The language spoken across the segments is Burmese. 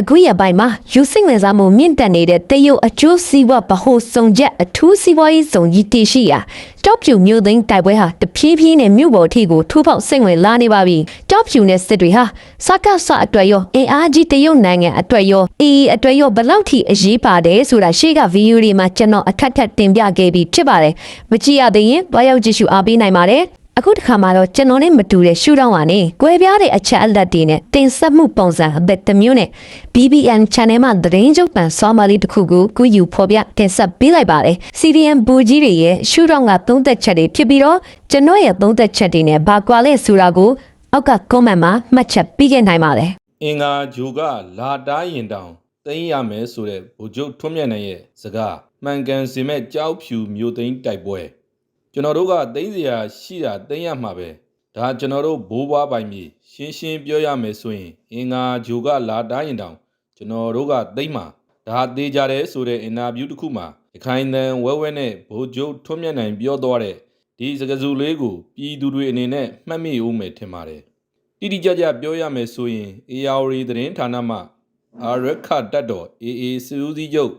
အခုရပိုင်းမှာယူစိတ်ဝင်စားမှုမြင့်တက်နေတဲ့တရုတ်အကျိုးစီးပွားဗဟိုစုံချက်အထူးစီးပွားရေးစုံကြီးတည်ရှိရာတောက်ဖြူမြို့သိမ်းတိုက်ပွဲဟာတဖြည်းဖြည်းနဲ့မြို့ပေါ်အထိကိုထိုးပေါက်စိတ်ဝင်လာနေပါပြီတောက်ဖြူနဲ့စစ်တွေဟာစကားဆအတွက်ရောအင်အားကြီးတရုတ်နိုင်ငံအတွက်ရောအေးအတွက်ရောဘယ်လောက်ထိအရေးပါတယ်ဆိုတာရှေ့ကဗီဒီယိုတွေမှာကျွန်တော်အခက်ထက်တင်ပြခဲ့ပြီးဖြစ်ပါတယ်မကြည့်ရသေးရင်တွားရောက်ကြည့်ရှုအားပေးနိုင်ပါတယ် အခုတစ်ခါမှာတော့ကျွန်တော်နဲ့မတူတဲ့ရှူတောင်းပါနဲ့ကွဲပြားတဲ့အချက်အလက်တွေနဲ့တင်ဆက်မှုပုံစံအသက်တစ်မျိုးနဲ့ BBN Channel မှာသတင်းကြုတ်ပန်ဆောမလေးတစ်ခုကိုကူယူဖော်ပြတင်ဆက်ပေးလိုက်ပါတယ် CDN ဘူကြီးတွေရဲ့ရှူတောင်းကသုံးသက်ချက်တွေဖြစ်ပြီးတော့ကျွန်တော်ရဲ့သုံးသက်ချက်တွေနဲ့ဘာကွာလဲဆိုတာကိုအောက်က comment မှာမှတ်ချက်ပေးခဲ့နိုင်ပါတယ်အင်္ဂါဂျိုကလာတားရင်တောင်သိမ်းရမယ်ဆိုတဲ့ဗိုလ်ချုပ်ထွန်းမြတ်နိုင်ရဲ့စကားမှန်ကန်စင်မဲ့ကြောက်ဖြူမျိုးသိမ်းတိုက်ပွဲ ကျွန်တော်တို့ကသိမ်းစရာရှိတာသိမ်းရမှာပဲဒါကျွန်တော်တို့ဘိုးဘွားပိုင်မြေရှင်းရှင်းပြောရမယ်ဆိုရင်အင်္ဂါဂျိုကလာတားရင်တောင်ကျွန်တော်တို့ကသိမ်းမှာဒါသေးကြတယ်ဆိုတဲ့အင်တာဗျူးတစ်ခုမှာရခိုင်တန်ဝဲဝဲနဲ့ဗိုလ်ချုပ်ထွန်းမြတ်နိုင်ပြောသွားတဲ့ဒီစကားစုလေးကိုပြည်သူတွေအနေနဲ့မှတ်မိဦးမယ်ထင်ပါတယ်တိတိကျကျပြောရမယ်ဆိုရင် ARD သတင်းဌာနမှအာရခတ်တက်တော် AA စူးစီးချုပ်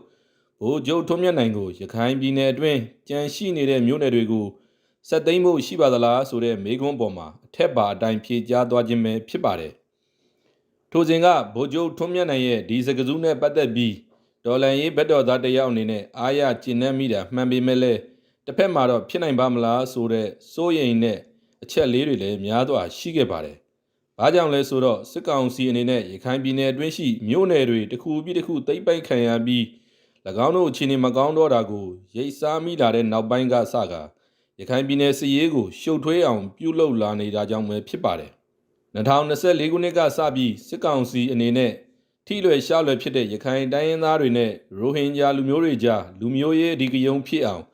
ဘိုလ်ချုပ်ထွန်းမြတ်နိုင်ကိုရခိုင်ပြည်နယ်အတွင်းကြန့်ရှိနေတဲ့မြို့နယ်တွေကိုဆက်သိမ်းဖို့ရှိပါသလားဆိုတဲ့မေးခွန်းပေါ်မှာအထက်ပါအတိုင်းဖြေကြားသွားခြင်းပဲဖြစ်ပါတယ်ထိုစဉ်ကဗိုလ်ချုပ်ထွန်းမြတ်နိုင်ရဲ့ဒီစကားစုနဲ့ပတ်သက်ပြီးဒေါ်လန်ရေးဘက်တော်သားတစ်ယောက်အနေနဲ့အားရကျဉ်နှံ့မိတာမှန်ပေမဲ့လည်းတစ်ဖက်မှာတော့ဖြစ်နိုင်ပါမလားဆိုတဲ့စိုးရိမ်နဲ့အချက်လေးတွေလည်းများစွာရှိခဲ့ပါတယ်။ဘာကြောင့်လဲဆိုတော့စစ်ကောင်စီအနေနဲ့ရခိုင်ပြည်နယ်အတွင်းရှိမြို့နယ်တွေတစ်ခုပြီးတစ်ခုသိမ်းပိုက်ခံရပြီး၎ င်းတို့အခြေအနေမကောင်းတော့တာကိုရိတ်စားမိလာတဲ့နောက်ပိုင်းကစကရခိုင်ပြည်နယ်စစ်ရေးကိုရှုပ်ထွေးအောင်ပြုလုပ်လာနေတာကြောင့်ပဲဖြစ်ပါတယ်။2024ခုနှစ်ကစပြီးစစ်ကောင်စီအနေနဲ့ထိလွယ်ရှလွယ်ဖြစ်တဲ့ရခိုင်တိုင်းရင်းသားတွေနဲ့ရိုဟင်ဂျာလူမျိုးတွေကြားလူမျိုးရေးအဓိကယုံဖြစ်အောင်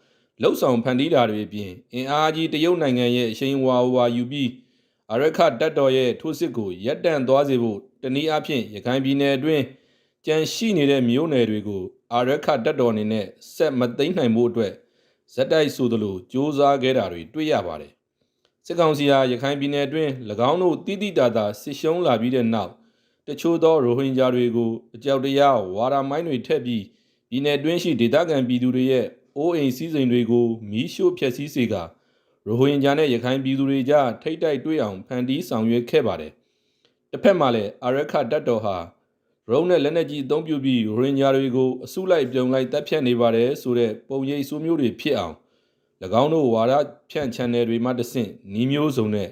လှုပ်ဆောင်ဖန်တီးတာတွေအပြင်အင်အားကြီးတရုတ်နိုင်ငံရဲ့အရှိန်ဝါဝါယူပြီးအရခတက်တော်ရဲ့ထိုးစစ်ကိုရပ်တန့်သွားစေဖို့တနည်းအားဖြင့်ရခိုင်ပြည်နယ်အတွင်းကြန့်ရှိနေတဲ့မြို့နယ်တွေကို အရခတက်တော်အနေနဲ့ဆက်မသိမ်းနိုင်မှုအတွက်ဇက်တိုက်ဆိုသလိုစ조사ခဲ့တာတွေတွေ့ရပါတယ်စစ်ကောင်စီဟာရခိုင်ပြည်နယ်အတွင်း၎င်းတို့တိတိတာတာစစ်ရှုံးလာပြီးတဲ့နောက်တချို့သောရိုဟင်ဂျာတွေကိုအကြောက်တရားဝါဒမိုင်းတွေထက်ပြီးပြည်နယ်အတွင်းရှိဒေသခံပြည်သူတွေရဲ့အိုးအိမ်စည်းစိမ်တွေကိုမီးရှို့ဖျက်ဆီးစေကာရိုဟင်ဂျာနဲ့ရခိုင်ပြည်သူတွေကြားထိတ်တိုက်တွေ့အောင်ဖန်တီးဆောင်ရွက်ခဲ့ပါတယ်။တစ်ဖက်မှာလည်းအာရခတက်တော်ဟာ ရုံးနဲ့လက်နက်ကြီးအသုံးပြုပြီးရိုဟင်ဂျာတွေကိုအစုလိုက်ပြုံလိုက်တပ်ဖြတ်နေပါတယ်ဆိုတဲ့ပုံရိပ်ဆိုးမျိုးတွေဖြစ်အောင်၎င်းတို့ဝါဒဖြန့် channel တွေမှတဆင့်နီးမျိုးစုံနဲ့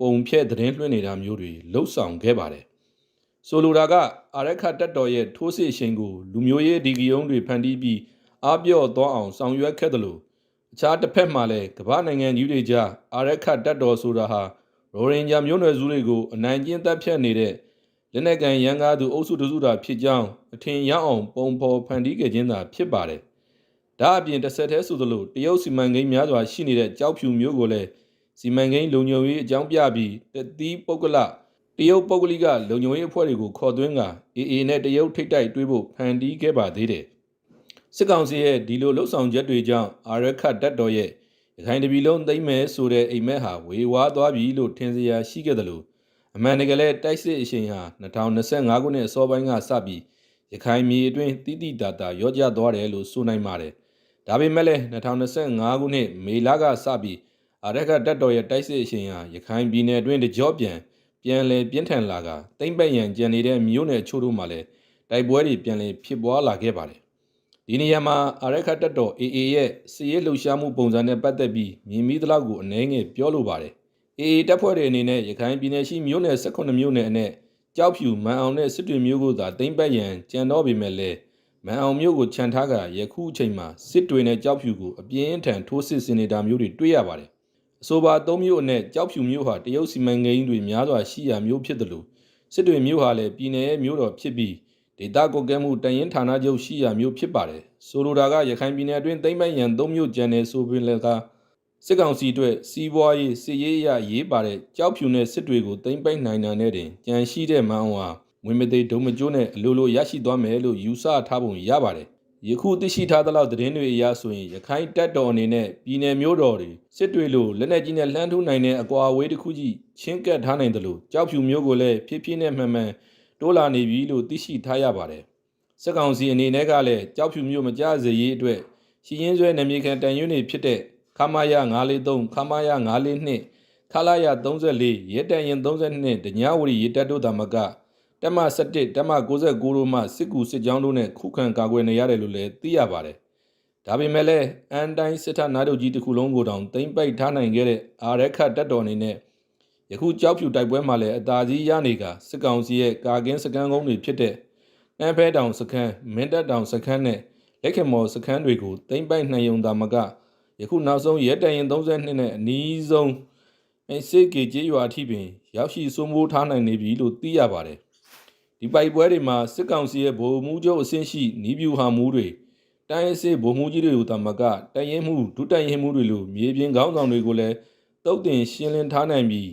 ပုံဖြဲ့သတင်းလွှင့်နေတာမျိုးတွေလှုပ်ဆောင်ခဲ့ပါတယ်။ဆိုလိုတာကအာရခတက်တော်ရဲ့ထိုးစစ်ရှင်ကိုလူမျိုးရေးဒီဂီယုံတွေဖန်တီးပြီးအားပြော့သွားအောင်ဆောင်ရွက်ခဲ့တယ်လို့အခြားတစ်ဖက်မှာလည်းကမ္ဘာနိုင်ငံကြီးတွေကြားအာရခတ်တက်တော်ဆိုတာဟာရိုရင်ဂျာမျိုးနွယ်စုတွေကိုအနိုင်ကျင့်တပ်ဖြတ်နေတဲ့ လက်နက်ကန်ရန်ကားသူအုပ်စုတစုတာဖြစ်ကြောင်းအထင်ရအောင်ပုံဖော်ဖန်တီးခဲ့ခြင်းသာဖြစ်ပါတယ်။ဒါအပြင်တစ်ဆက်တည်းဆိုသလိုတရုတ်စီမံကိန်းများစွာရှိနေတဲ့ကြောက်ဖြူမျိုးကိုလည်းစီမံကိန်းလုံခြုံရေးအကြောင်းပြပြီးတတိပုဂ္ဂလတရုတ်ပုဂ္ဂလိကလုံခြုံရေးအဖွဲ့တွေကိုခေါ်သွင်းကအေအေနဲ့တရုတ်ထိတ်တိုက်တွေးဖို့ဖန်တီးခဲ့ပါသေးတယ်။စစ်ကောင်စီရဲ့ဒီလိုလှုပ်ဆောင်ချက်တွေကြောင့်အာရခတ်တက်တော်ရဲ့ရခိုင်တပြည်လုံးသိမ့်မယ်ဆိုတဲ့အိမ်မက်ဟာဝေဝါးသွားပြီလို့ထင်စရာရှိခဲ့တယ်လို့ အမှန်တကယ်လဲတိုက်စစ်အရှိန်ဟာ2025ခုနှစ်အစောပိုင်းကစပြီးရခိုင်မြေအတွင်းတိတိတတာရောကျသွားတယ်လို့ဆိုနိုင်ပါတယ်။ဒါပေမဲ့လည်း2025ခုနှစ်မေလကစပြီးအာရခတ်တက်တော်ရဲ့တိုက်စစ်အရှိန်ဟာရခိုင်ပြည်နယ်အတွင်းတကြောပြန်ပြန်လည်ပြင်းထန်လာကတိမ့်ပတ်ရန်ကြံနေတဲ့မြို့နယ်ချို့တို့မှာလည်းတိုက်ပွဲတွေပြန်လည်ဖြစ်ပွားလာခဲ့ပါတယ်။ဒီနေရာမှာအာရခတ်တက်တော် AA ရဲ့စီရေးလှုပ်ရှားမှုပုံစံနဲ့ပတ်သက်ပြီးမြင်မိသလောက်ကိုအနည်းငယ်ပြောလိုပါတယ်။ AA တပ်ဖွဲ့တွေအနေနဲ့ရခိုင်ပြည်နယ်ရှိမြို့နယ်18မြို့နယ်အနက်ကြောက်ဖြူမန်အောင်နဲ့စစ်တွေမြို့ကိုသာသိမ်းပတ်ရန်ကြံတော့ပေမဲ့လည်းမန်အောင်မြို့ကိုခြံထားကယခုအချိန်မှာစစ်တွေနဲ့ကြောက်ဖြူကိုအပြင်းအထန်ထိုးစစ်ဆင်နေတာမျိုးတွေတွေ့ရပါတယ်။အဆိုပါ၃မြို့အနက်ကြောက်ဖြူမြို့ဟာတရုတ်စီမံကိန်းတွေများစွာရှိရာမြို့ဖြစ်တယ်လို့စစ်တွေမြို့ဟာလည်းပြည်내ရဲ့မြို့တော်ဖြစ်ပြီးဒေတာကွက်ကဲမှုတန်ရင်ဌာနချုပ်ရှိရာမျိုးဖြစ်ပါတယ်ဆိုလိုတာကရခိုင်ပြည်နယ်အတွင်းသိမ့်ပိုက်ရန်၃မျိုးကျန်နေဆိုပြီးလည်းက စစ်ကောင်စီအတွက်စီးပွားရေးစစ်ရေးအရရေးပါတဲ့ကြောက်ဖြူနဲ့စစ်တွေကိုသိမ့်ပိုက်နိုင်တာနဲ့တင်ကြံရှိတဲ့မန်အောင်ဟာဝင်မသိဒုံမကျိုးနဲ့အလိုလိုရရှိသွားမယ်လို့ယူဆထားပုံရပါတယ်ယခုသိရှိထားသလောက်သတင်းတွေအရဆိုရင်ရခိုင်တပ်တော်အနေနဲ့ပြည်내မျိုးတော်တွေစစ်တွေလို့လက်နက်ကြီးနဲ့လှမ်းထိုးနိုင်တဲ့အကွာအဝေးတစ်ခုကြီးချင်းကပ်ထားနိုင်တယ်လို့ကြောက်ဖြူမျိုးကိုလည်းဖြည်းဖြည်းနဲ့မှန်မှန်တိုးလာနေပြီလို့သိရှိထားရပါတယ်။စစ်ကောင်စီအနေနဲ့ကလည်းကြောက်ဖြူမျိုးမကြစေရေးအတွက်ရှီရင်ဆွဲနေမြေခံတန်ရွန်းတွေဖြစ်တဲ့ ခမာယ943ခမာယ942ခလာယ34ရဲတန်ရင်32ဒညဝရီရဲတက်တို့တာမကတက်မ17တက်မ69တို့မှစစ်ကူစစ်ကြောင်းတို့နဲ့ခုခံကာကွယ်နေရတယ်လို့လည်းသိရပါတယ်။ဒါပေမဲ့လည်းအန်တိုင်းစစ်ထနာတို့ကြီးတစ်ခုလုံးကိုတောင်တိမ့်ပိုက်ထားနိုင်ခဲ့တဲ့အာရက်ခတ်တက်တော်အနေနဲ့ယခုကြောက်ဖြူတိုက်ပွဲမှာလည်းအသာကြီးရနေကစစ်ကောင်စီရဲ့ကာကင်းစကန်ကုန်းတွေဖြစ်တဲ့နန်းဖဲတောင်စခန်းမင်းတပ်တောင်စခန်းနဲ့လက်ခင်မော်စခန်းတွေကိုတိမ့်ပိုက်နိုင်ုံသာမက ယခုနောက်ဆုံးရဲတန်ရင်32နဲ့အနီးဆုံးအစစ်ကေကျေးရွာအထိပင် ရောက်ရှိစိုးမိုးထားနိုင်နေပြီလို့သိရပါတယ်ဒီပိုက်ပွဲတွေမှာစစ်ကောင်စီရဲ့ဗိုလ်မှူးချုပ်အဆင့်ရှိနီးပြူဟာမှုတွေတိုင်းအစစ်ဗိုလ်မှူးကြီးတွေကိုသာမကတရင်မှုဒုတရင်မှုတွေလိုမြေပြင်ခေါင်းဆောင်တွေကိုလည်းတုတ်တင်ရှင်းလင်းထားနိုင်ပြီး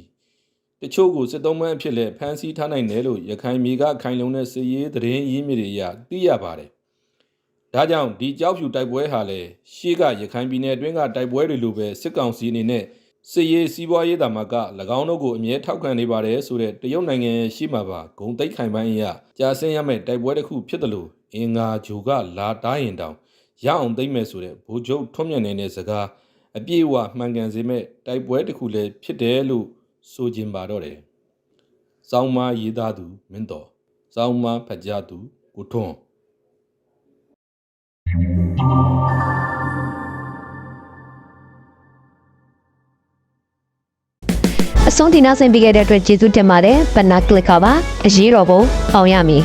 တချို့ကိုစစ်သုံးပန်းအဖြစ်လည်းဖမ်းဆီးထားနိုင်တယ်လို့ရခိုင်မြေကခိုင်လုံတဲ့စစ်ရေးသတင်းရင်းမြစ်တွေအရသိရပါတယ်။ ဒါကြောင့်ဒီကြောက်ဖြူတိုက်ပွဲဟာလည်းရှေ့ကရခိုင်ပြည်နယ်အတွင်းကတိုက်ပွဲတွေလိုပဲစစ်ကောင်စီအနေနဲ့စစ်ရေးစီးပွားရေးတာမက၎င်းတို့ကိုအမြဲထောက်ခံနေပါတယ်ဆိုတဲ့တရုတ်နိုင်ငံရဲ့ရှိမှာပါဂုံတိတ်ခိုင်ပိုင်းအရကြာဆင်းရမယ့်တိုက်ပွဲတစ်ခုဖြစ်တယ်လို့အင်္ဂါဂျိုကလာတားရင်တောင်ရအောင်သိမ့်မယ်ဆိုတဲ့ဗိုလ်ချုပ်ထွန်းမြတ်နေတဲ့စကားအပြည့်အဝမှန်ကန်စေမဲ့တိုက်ပွဲတစ်ခုလည်းဖြစ်တယ်လို့ဆိုခြင်းပါတော့တယ်။စောင်းမရေးသားသူမင်းတော်စောင်းမဖတ်ကြားသူကိုထွန်း အဆုံးတင်နာဆင်ပေးခဲ့တဲ့အတွက်ကျေးဇူးတင်ပါတယ်ပနာကလစ်ခါပါအရေးတော်ပုံအောင်ရမည်